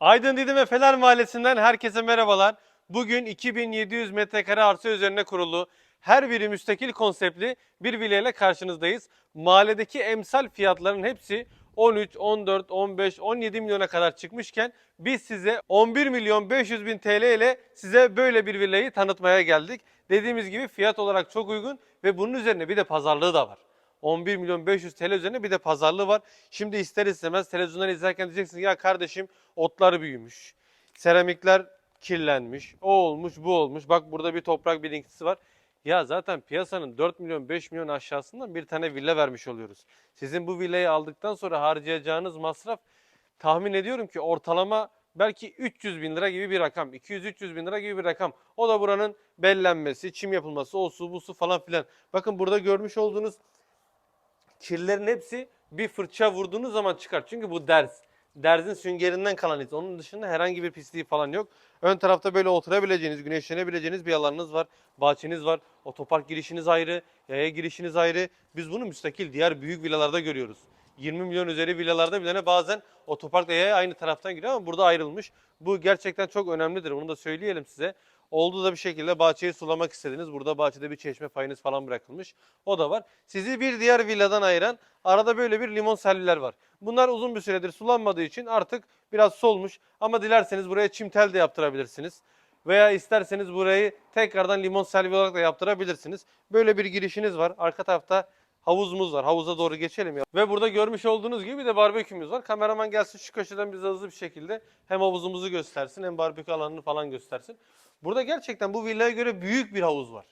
Aydın Didim ve Fener Mahallesi'nden herkese merhabalar. Bugün 2700 metrekare arsa üzerine kurulu, her biri müstakil konseptli bir villa ile karşınızdayız. Mahalledeki emsal fiyatların hepsi 13, 14, 15, 17 milyona kadar çıkmışken biz size 11 milyon 500 bin TL ile size böyle bir villayı tanıtmaya geldik. Dediğimiz gibi fiyat olarak çok uygun ve bunun üzerine bir de pazarlığı da var. 11 milyon 500 TL üzerine bir de pazarlığı var. Şimdi ister istemez televizyondan izlerken diyeceksin ya kardeşim otlar büyümüş, seramikler kirlenmiş, o olmuş bu olmuş. Bak burada bir toprak birinkisi var. Ya zaten piyasanın 4 milyon 5 milyon aşağısından bir tane villa vermiş oluyoruz. Sizin bu villayı aldıktan sonra harcayacağınız masraf tahmin ediyorum ki ortalama belki 300 bin lira gibi bir rakam. 200-300 bin lira gibi bir rakam. O da buranın bellenmesi, çim yapılması, o su bu su falan filan. Bakın burada görmüş olduğunuz kirlerin hepsi bir fırça vurduğunuz zaman çıkar. Çünkü bu derz. Derzin süngerinden kalan iz. Onun dışında herhangi bir pisliği falan yok. Ön tarafta böyle oturabileceğiniz, güneşlenebileceğiniz bir alanınız var. Bahçeniz var. Otopark girişiniz ayrı, yaya girişiniz ayrı. Biz bunu müstakil diğer büyük villalarda görüyoruz. 20 milyon üzeri villalarda bile bazen otoparkla yaya aynı taraftan giriyor ama burada ayrılmış. Bu gerçekten çok önemlidir. Bunu da söyleyelim size. Oldu da bir şekilde bahçeyi sulamak istediniz. Burada bahçede bir çeşme payınız falan bırakılmış. O da var. Sizi bir diğer villadan ayıran arada böyle bir limon selviler var. Bunlar uzun bir süredir sulanmadığı için artık biraz solmuş. Ama dilerseniz buraya çim tel de yaptırabilirsiniz. Veya isterseniz burayı tekrardan limon selvi olarak da yaptırabilirsiniz. Böyle bir girişiniz var. Arka tarafta havuzumuz var. Havuza doğru geçelim ya. Ve burada görmüş olduğunuz gibi bir de barbekümüz var. Kameraman gelsin şu köşeden bize hızlı bir şekilde hem havuzumuzu göstersin hem barbekü alanını falan göstersin. Burada gerçekten bu villaya göre büyük bir havuz var.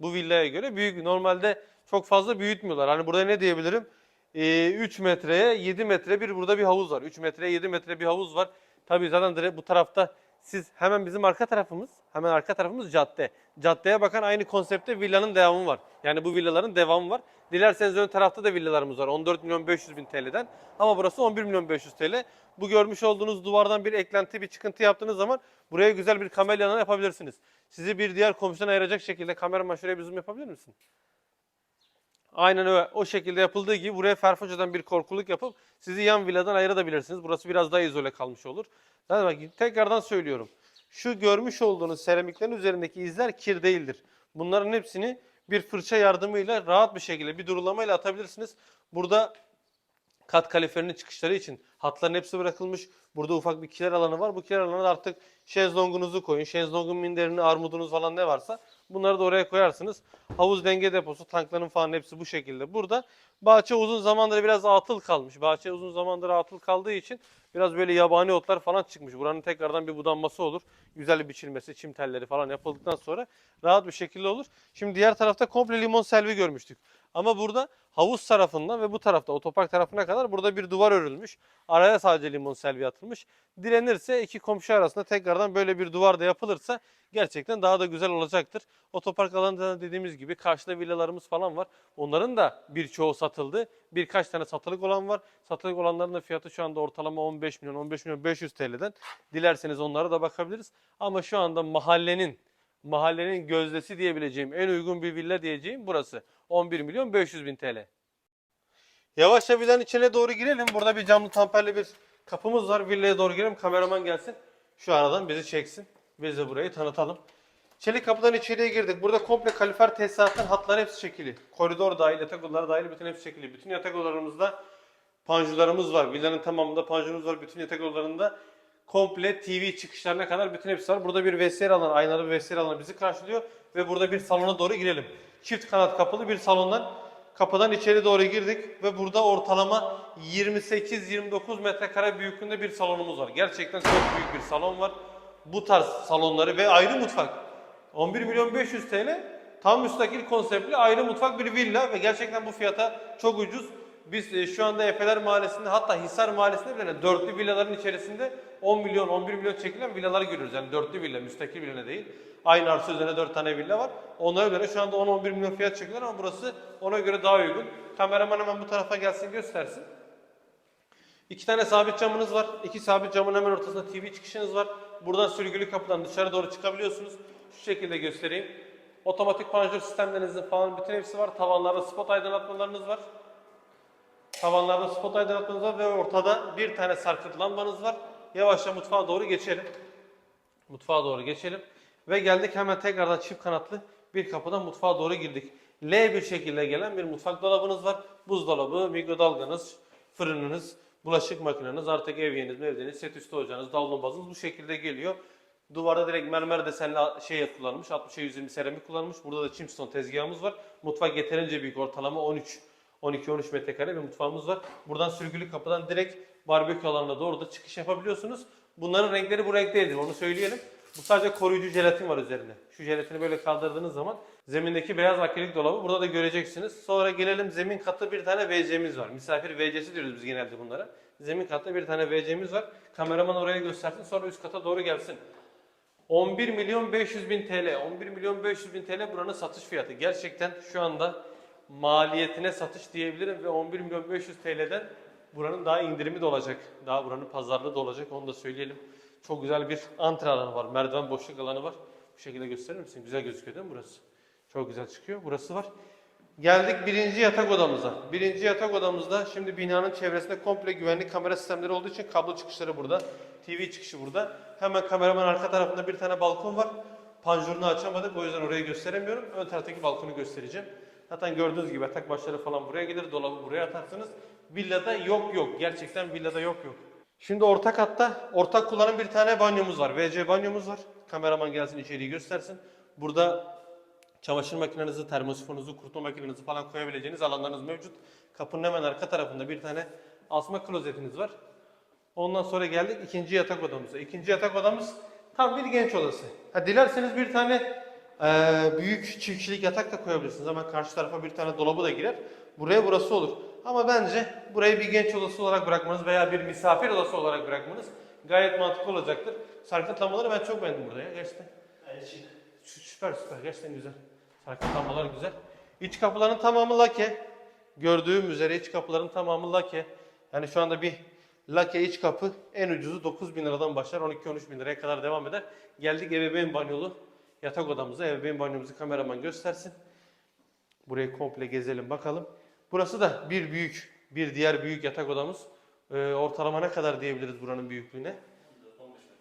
Bu villaya göre büyük. Normalde çok fazla büyütmüyorlar. Hani burada ne diyebilirim? Ee, 3 metreye 7 metre bir burada bir havuz var. 3 metreye 7 metre bir havuz var. Tabii zaten direkt bu tarafta siz hemen bizim arka tarafımız, hemen arka tarafımız cadde. Caddeye bakan aynı konsepte villanın devamı var. Yani bu villaların devamı var. Dilerseniz ön tarafta da villalarımız var. 14 milyon 500 bin TL'den. Ama burası 11 milyon 500 TL. Bu görmüş olduğunuz duvardan bir eklenti, bir çıkıntı yaptığınız zaman buraya güzel bir kamelyanı yapabilirsiniz. Sizi bir diğer komşudan ayıracak şekilde kameraman şuraya bir zoom yapabilir misin? Aynen öyle. O şekilde yapıldığı gibi buraya ferfocadan bir korkuluk yapıp sizi yan villadan ayırabilirsiniz. Burası biraz daha izole kalmış olur. Bak tekrardan söylüyorum. Şu görmüş olduğunuz seramiklerin üzerindeki izler kir değildir. Bunların hepsini bir fırça yardımıyla rahat bir şekilde bir durulamayla atabilirsiniz. Burada kat kaliferinin çıkışları için hatların hepsi bırakılmış. Burada ufak bir kiler alanı var. Bu kiler alanına da artık şezlongunuzu koyun. Şezlongun minderini, armudunuz falan ne varsa bunları da oraya koyarsınız. Havuz denge deposu, tankların falan hepsi bu şekilde. Burada bahçe uzun zamandır biraz atıl kalmış. Bahçe uzun zamandır atıl kaldığı için biraz böyle yabani otlar falan çıkmış. Buranın tekrardan bir budanması olur. Güzel biçilmesi, çim telleri falan yapıldıktan sonra rahat bir şekilde olur. Şimdi diğer tarafta komple limon selvi görmüştük. Ama burada havuz tarafından ve bu tarafta otopark tarafına kadar burada bir duvar örülmüş. Araya sadece limon selvi atılmış. Direnirse iki komşu arasında tekrardan böyle bir duvar da yapılırsa gerçekten daha da güzel olacaktır. Otopark alanında dediğimiz gibi karşıda villalarımız falan var. Onların da birçoğu satıldı. Birkaç tane satılık olan var. Satılık olanların da fiyatı şu anda ortalama 15 milyon, 15 milyon 500 TL'den. Dilerseniz onlara da bakabiliriz. Ama şu anda mahallenin mahallenin gözdesi diyebileceğim en uygun bir villa diyeceğim burası. 11 milyon 500 bin TL. Yavaşça villanın içine doğru girelim. Burada bir camlı tamperli bir kapımız var. Villaya doğru girelim. Kameraman gelsin. Şu aradan bizi çeksin. Biz de burayı tanıtalım. Çelik kapıdan içeriye girdik. Burada komple kalifer tesisatın hatları hepsi çekili. Koridor dahil, yatak odaları dahil bütün hepsi çekili. Bütün yatak odalarımızda panjurlarımız var. Villanın tamamında panjurumuz var. Bütün yatak odalarında komple TV çıkışlarına kadar bütün hepsi var. Burada bir vestiyer alanı, aynalı bir vestiyer alanı bizi karşılıyor. Ve burada bir salona doğru girelim. Çift kanat kapılı bir salondan kapıdan içeri doğru girdik ve burada ortalama 28-29 metrekare büyüklüğünde bir salonumuz var. Gerçekten çok büyük bir salon var. Bu tarz salonları ve ayrı mutfak. 11 milyon 500 TL tam müstakil konseptli ayrı mutfak bir villa ve gerçekten bu fiyata çok ucuz. Biz e, şu anda Efeler Mahallesi'nde hatta Hisar Mahallesi'nde bile dörtlü villaların içerisinde 10 milyon 11 milyon çekilen villalar görüyoruz. Yani dörtlü villa, müstakil villa değil. Aynı arsa üzerine 4 tane villa var. Onlara göre şu anda 10-11 milyon fiyat çekiyorlar ama burası ona göre daha uygun. Kameraman hemen bu tarafa gelsin göstersin. İki tane sabit camınız var. İki sabit camın hemen ortasında TV çıkışınız var. Buradan sürgülü kapıdan dışarı doğru çıkabiliyorsunuz. Şu şekilde göstereyim. Otomatik panjur sistemlerinizin falan bütün hepsi var. Tavanlarda spot aydınlatmalarınız var. Tavanlarda spot aydınlatmanız var ve ortada bir tane sarkıt lambanız var. Yavaşça mutfağa doğru geçelim. Mutfağa doğru geçelim. Ve geldik hemen tekrardan çift kanatlı bir kapıdan mutfağa doğru girdik. L bir şekilde gelen bir mutfak dolabınız var. Buzdolabı, mikrodalganız, fırınınız, bulaşık makineniz, artık evyeniz, mevdeniz, set üstü ocağınız, davlumbazınız bu şekilde geliyor. Duvarda direkt mermer desenli şey kullanılmış. 60'a 120 seramik kullanılmış. Burada da Chimstone tezgahımız var. Mutfak yeterince büyük. Ortalama 13 12-13 metrekare bir mutfağımız var. Buradan sürgülü kapıdan direkt barbekü alanına doğru da çıkış yapabiliyorsunuz. Bunların renkleri bu renk değildir. Onu söyleyelim. Bu sadece koruyucu jelatin var üzerinde. Şu jelatini böyle kaldırdığınız zaman zemindeki beyaz akrilik dolabı burada da göreceksiniz. Sonra gelelim zemin katı bir tane WC'miz var. Misafir WC'si diyoruz biz genelde bunlara. Zemin katta bir tane WC'miz var. Kameraman oraya göstersin sonra üst kata doğru gelsin. 11 milyon 500 bin TL. 11 milyon 500 bin TL buranın satış fiyatı. Gerçekten şu anda maliyetine satış diyebilirim ve 11 milyon 500 TL'den buranın daha indirimi de olacak. Daha buranın pazarlığı da olacak onu da söyleyelim. Çok güzel bir antre alanı var. Merdiven boşluk alanı var. Bu şekilde gösterir misin? Güzel gözüküyor değil mi burası? Çok güzel çıkıyor. Burası var. Geldik birinci yatak odamıza. Birinci yatak odamızda şimdi binanın çevresinde komple güvenlik kamera sistemleri olduğu için kablo çıkışları burada. TV çıkışı burada. Hemen kameraman arka tarafında bir tane balkon var. Panjurunu açamadık o yüzden orayı gösteremiyorum. Ön taraftaki balkonu göstereceğim. Zaten gördüğünüz gibi yatak başları falan buraya gelir. Dolabı buraya atarsınız. Villada yok yok. Gerçekten villada yok yok. Şimdi orta katta ortak kullanım bir tane banyomuz var. WC banyomuz var. Kameraman gelsin içeriği göstersin. Burada çamaşır makinenizi, termosifonunuzu, kurutma makinenizi falan koyabileceğiniz alanlarınız mevcut. Kapının hemen arka tarafında bir tane asma klozetiniz var. Ondan sonra geldik ikinci yatak odamıza. İkinci yatak odamız tam bir genç odası. Ha, dilerseniz bir tane eee, büyük çiftçilik yatak da koyabilirsiniz. Hemen karşı tarafa bir tane dolabı da girer. Buraya burası olur. Ama bence burayı bir genç odası olarak bırakmanız veya bir misafir odası olarak bırakmanız gayet mantıklı olacaktır. Sarkıt lambaları ben çok beğendim burada ya gerçekten. Sü- Süper süper gerçekten güzel. Sarkıt lambalar güzel. İç kapıların tamamı lake. Gördüğüm üzere iç kapıların tamamı lake. Yani şu anda bir lake iç kapı en ucuzu 9 bin liradan başlar 12-13 bin liraya kadar devam eder. Geldik ebeveyn banyolu yatak odamıza. Ebeveyn banyomuzu kameraman göstersin. Burayı komple gezelim bakalım. Burası da bir büyük, bir diğer büyük yatak odamız. Ee, ortalama ne kadar diyebiliriz buranın büyüklüğüne?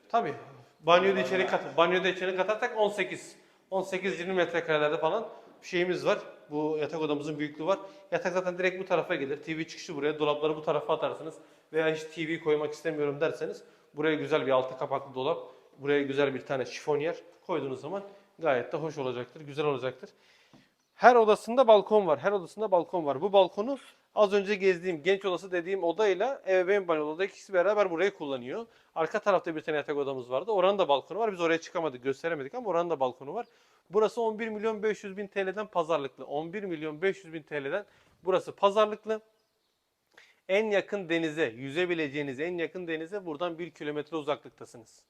Tabii. Banyoda içeri kat, banyoda içeri katarsak 18. 18-20 metrekarelerde falan şeyimiz var. Bu yatak odamızın büyüklüğü var. Yatak zaten direkt bu tarafa gelir. TV çıkışı buraya, dolapları bu tarafa atarsınız. Veya hiç TV koymak istemiyorum derseniz buraya güzel bir altı kapaklı dolap, buraya güzel bir tane şifonyer koyduğunuz zaman gayet de hoş olacaktır, güzel olacaktır. Her odasında balkon var. Her odasında balkon var. Bu balkonu az önce gezdiğim genç odası dediğim odayla ebeveyn banyo oda ikisi beraber burayı kullanıyor. Arka tarafta bir tane yatak odamız vardı. Oranın da balkonu var. Biz oraya çıkamadık, gösteremedik ama oranın da balkonu var. Burası 11 milyon 500 bin TL'den pazarlıklı. 11 milyon 500 bin TL'den burası pazarlıklı. En yakın denize, yüzebileceğiniz en yakın denize buradan 1 kilometre uzaklıktasınız.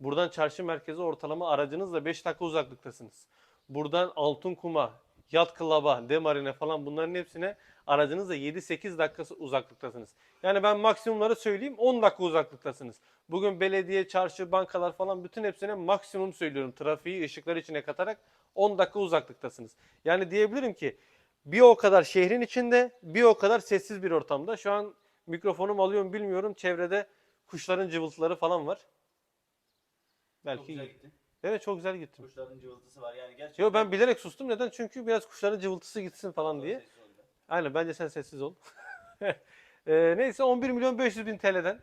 Buradan çarşı merkezi ortalama aracınızla 5 dakika uzaklıktasınız. Buradan Altınkum'a, Yat Club'a, Demarine falan bunların hepsine aracınızla 7-8 dakika uzaklıktasınız. Yani ben maksimumları söyleyeyim 10 dakika uzaklıktasınız. Bugün belediye, çarşı, bankalar falan bütün hepsine maksimum söylüyorum. Trafiği, ışıklar içine katarak 10 dakika uzaklıktasınız. Yani diyebilirim ki bir o kadar şehrin içinde, bir o kadar sessiz bir ortamda. Şu an mikrofonum alıyorum bilmiyorum. Çevrede kuşların cıvıltıları falan var. Belki Çok güzel gittin. Evet çok güzel gittim. Kuşların cıvıltısı var yani gerçekten. Yo ben bilerek sustum. Neden? Çünkü biraz kuşların cıvıltısı gitsin falan diye. Aynen bence sen sessiz ol. Ee, neyse 11 milyon 500 bin TL'den.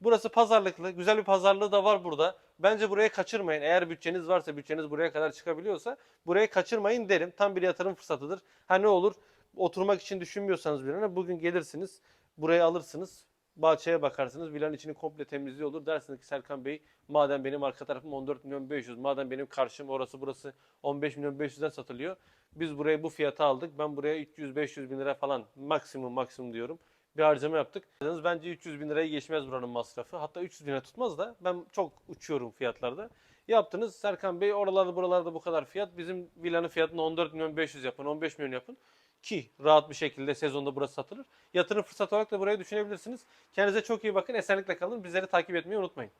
Burası pazarlıklı. Güzel bir pazarlığı da var burada. Bence burayı kaçırmayın. Eğer bütçeniz varsa, bütçeniz buraya kadar çıkabiliyorsa burayı kaçırmayın derim. Tam bir yatırım fırsatıdır. Ha ne olur oturmak için düşünmüyorsanız bir bugün gelirsiniz. Burayı alırsınız. Bahçeye bakarsınız. Villanın içini komple temizliği olur. Dersiniz ki Serkan Bey madem benim arka tarafım 14 milyon 500, madem benim karşım orası burası 15 milyon 500'den satılıyor. Biz burayı bu fiyata aldık. Ben buraya 300-500 bin lira falan maksimum maksimum diyorum. Bir harcama yaptık. Bence 300 bin liraya geçmez buranın masrafı. Hatta 300 bine tutmaz da ben çok uçuyorum fiyatlarda. Yaptınız Serkan Bey oralarda buralarda bu kadar fiyat. Bizim villanın fiyatını 14 milyon 500 yapın 15 milyon yapın. Ki rahat bir şekilde sezonda burası satılır. Yatırım fırsatı olarak da burayı düşünebilirsiniz. Kendinize çok iyi bakın. Esenlikle kalın. Bizleri takip etmeyi unutmayın.